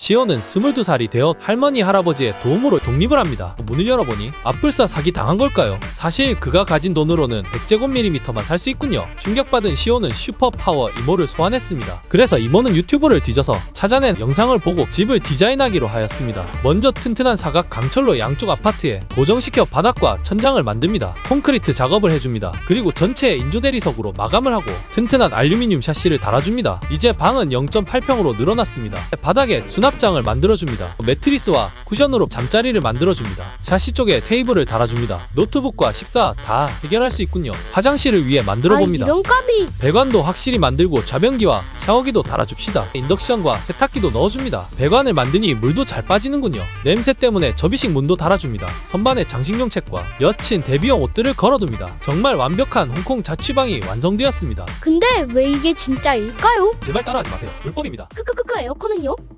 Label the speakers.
Speaker 1: 시온은 22살이 되어 할머니 할아버지의 도움으로 독립을 합니다. 문을 열어보니 앞불사 사기 당한 걸까요? 사실 그가 가진 돈으로는 100제곱밀리미터만 살 수 있군요. 충격받은 시온은 슈퍼파워 이모를 소환했습니다. 그래서 이모는 유튜브를 뒤져서 찾아낸 영상을 보고 집을 디자인하기로 하였습니다. 먼저 튼튼한 사각 강철로 양쪽 아파트에 고정시켜 바닥과 천장을 만듭니다. 콘크리트 작업을 해줍니다. 그리고 전체 인조 대리석으로 마감을 하고 튼튼한 알루미늄 샤시를 달아줍니다. 이제 방은 0.8평으로 늘어났습니다. 바닥에 수납 장을 만들어줍니다. 매트리스와 쿠션으로 잠자리를 만들어줍니다. 샤시 쪽에 테이블을 달아줍니다. 노트북과 식사 다 해결할 수 있군요. 화장실을 위해 만들어 봅니다.
Speaker 2: 아, 이런 까비.
Speaker 1: 배관도 확실히 만들고 좌변기와 샤워기도 달아줍시다. 인덕션과 세탁기도 넣어줍니다. 배관을 만드니 물도 잘 빠지는군요. 냄새 때문에 접이식 문도 달아줍니다. 선반에 장식용 책과 여친 데뷔용 옷들을 걸어둡니다. 정말 완벽한 홍콩 자취방이 완성되었습니다.
Speaker 2: 근데 왜 이게 진짜일까요?
Speaker 1: 제발 따라하지 마세요. 불법입니다.
Speaker 2: 크크크크 에어컨은요?